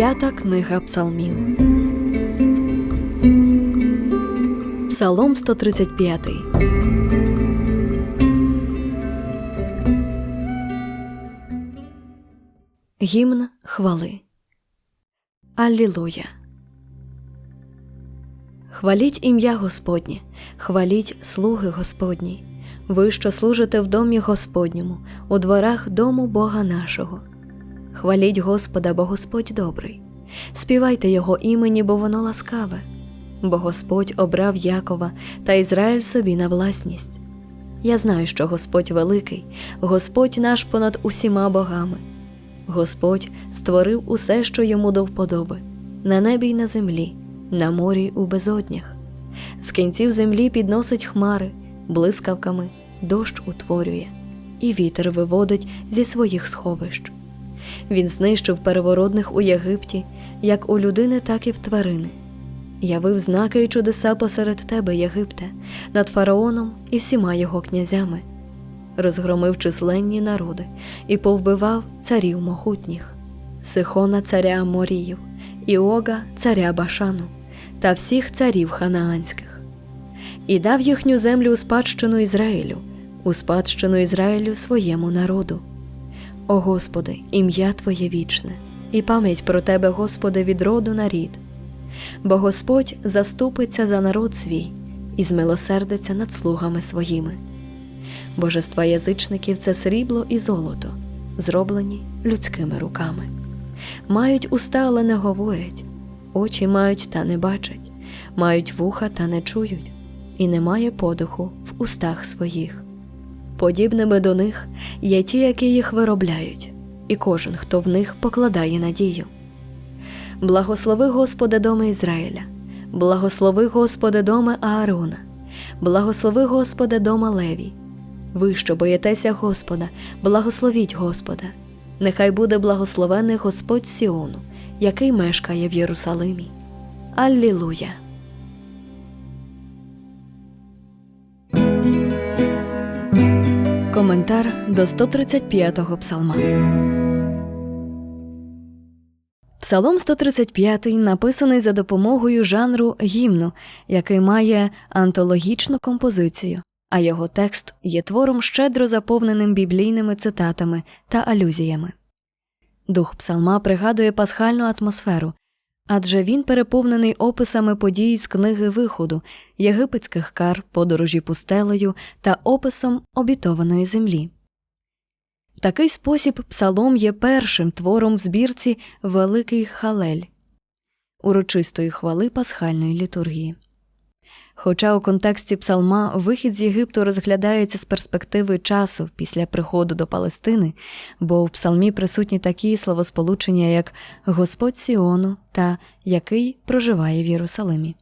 П'ята книга Псалмів. Псалом 135. Гімн хвали. Аллілуя. Хваліть ім'я Господнє, хваліть слуги Господні. Ви, що служите в домі Господньому, у дворах дому Бога нашого. Хваліть Господа, бо Господь добрий. Співайте Його імені, бо воно ласкаве, бо Господь обрав Якова та Ізраїль собі на власність. Я знаю, що Господь великий, Господь наш понад усіма богами. Господь створив усе, що йому до вподоби, на небі й на землі, на морі й у безоднях. З кінців землі підносить хмари, блискавками, дощ утворює, і вітер виводить зі своїх сховищ. Він знищив переворотних у Єгипті, як у людини, так і в тварини. Явив знаки і чудеса посеред тебе, Єгипте, над фараоном і всіма його князями, розгромив численні народи і повбивав царів могутніх, Сихона царя Моріїв, Іога царя Башану та всіх царів ханаанських, і дав їхню землю у спадщину Ізраїлю, у спадщину Ізраїлю своєму народу. О Господи, ім'я Твоє вічне, і пам'ять про Тебе, Господи, від роду на рід. Бо Господь заступиться за народ свій і змилосердиться над слугами своїми. Божества язичників це срібло і золото, зроблені людськими руками. Мають уста, але не говорять, очі мають та не бачать, мають вуха та не чують, і немає подуху в устах своїх. Подібними до них є ті, які їх виробляють, і кожен, хто в них покладає надію. Благослови Господи доми Ізраїля, благослови Господи доми Аарона, благослови Господи дома Леві. Ви, що боїтеся Господа, благословіть Господа. Нехай буде благословений Господь Сіону, який мешкає в Єрусалимі. Аллілуя! Коментар до 135-го псалма. Псалом 135 написаний за допомогою жанру гімну, який має антологічну композицію, а його текст є твором щедро заповненим біблійними цитатами та алюзіями. Дух псалма пригадує пасхальну атмосферу, адже він переповнений описами подій з книги виходу, єгипетських кар, подорожі пустелею та описом обітованої землі. В такий спосіб псалом є першим твором в збірці Великий Халель урочистої хвали пасхальної літургії. Хоча у контексті псалма вихід з Єгипту розглядається з перспективи часу після приходу до Палестини, бо в псалмі присутні такі словосполучення, як Господь Сіону та який проживає в Єрусалимі.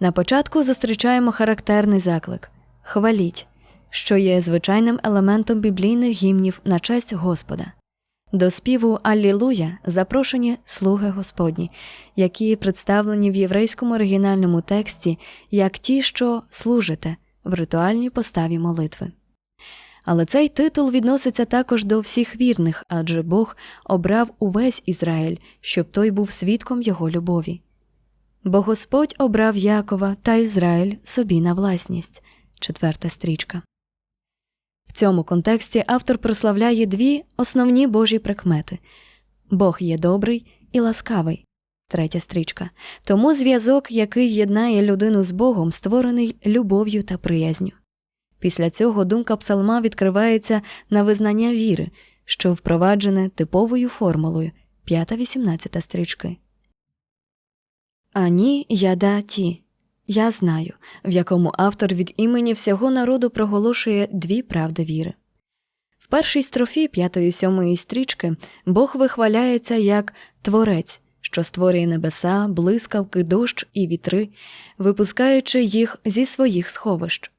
На початку зустрічаємо характерний заклик Хваліть, що є звичайним елементом біблійних гімнів на честь Господа. До співу Аллілуя запрошені слуги Господні, які представлені в єврейському оригінальному тексті як ті, що служите в ритуальній поставі молитви. Але цей титул відноситься також до всіх вірних, адже Бог обрав увесь Ізраїль, щоб той був свідком його любові. Бо Господь обрав Якова та Ізраїль собі на власність. Четверта стрічка. Цьому контексті автор прославляє дві основні Божі прикмети Бог є добрий і ласкавий. Третя стрічка. Тому зв'язок, який єднає людину з Богом, створений любов'ю та приязню. Після цього думка псалма відкривається на визнання віри, що впроваджене типовою формулою 5-18 стрічки. Ані яда ті. Я знаю, в якому автор від імені всього народу проголошує дві правди віри. В першій строфі п'ятої сьомої стрічки Бог вихваляється як творець, що створює небеса, блискавки, дощ і вітри, випускаючи їх зі своїх сховищ.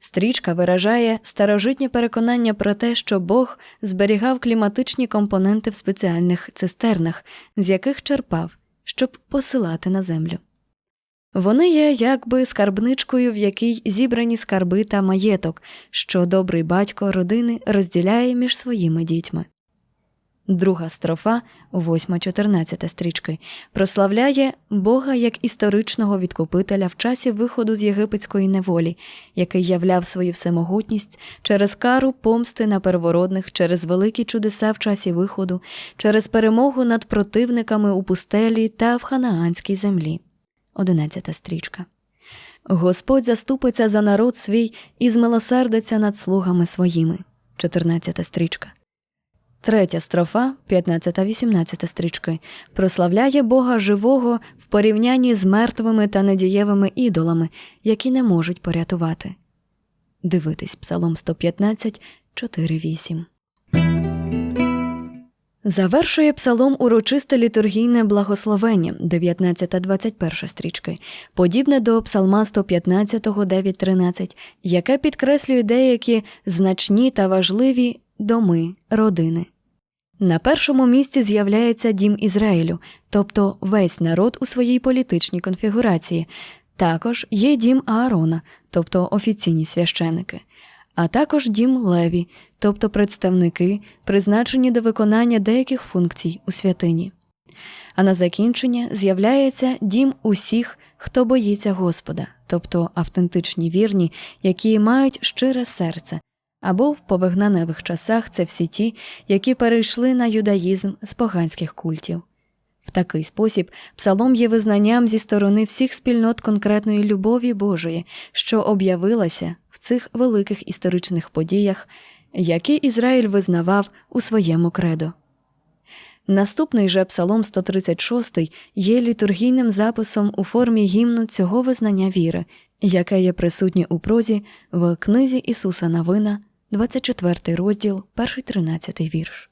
Стрічка виражає старожитнє переконання про те, що Бог зберігав кліматичні компоненти в спеціальних цистернах, з яких черпав, щоб посилати на землю. Вони є якби скарбничкою, в якій зібрані скарби та маєток, що добрий батько родини розділяє між своїми дітьми. Друга строфа, 8-14 стрічки, прославляє Бога як історичного відкупителя в часі виходу з єгипетської неволі, який являв свою всемогутність через кару помсти на первородних, через великі чудеса в часі виходу, через перемогу над противниками у пустелі та в ханаанській землі. 11 стрічка. Господь заступиться за народ свій і змилосердиться над слугами своїми. 14 стрічка. Третя строфа, 15-18 стрічки, прославляє Бога живого в порівнянні з мертвими та недієвими ідолами, які не можуть порятувати. Дивитись Псалом 115, 4-8. Завершує псалом урочисте літургійне благословення 19-21 стрічки, подібне до псалма 115, 9-13, яке підкреслює деякі значні та важливі доми родини. На першому місці з'являється дім Ізраїлю, тобто весь народ у своїй політичній конфігурації. Також є дім Аарона, тобто офіційні священики, а також дім Леві, тобто представники, призначені до виконання деяких функцій у святині. А на закінчення з'являється дім усіх, хто боїться Господа, тобто автентичні вірні, які мають щире серце, або в повигнаневих часах це всі ті, які перейшли на юдаїзм з поганських культів. Такий спосіб псалом є визнанням зі сторони всіх спільнот конкретної любові Божої, що об'явилася в цих великих історичних подіях, які Ізраїль визнавав у своєму кредо. Наступний же псалом 136 є літургійним записом у формі гімну цього визнання віри, яке є присутнє у прозі в книзі Ісуса Навина, 24 розділ, перший 13 вірш.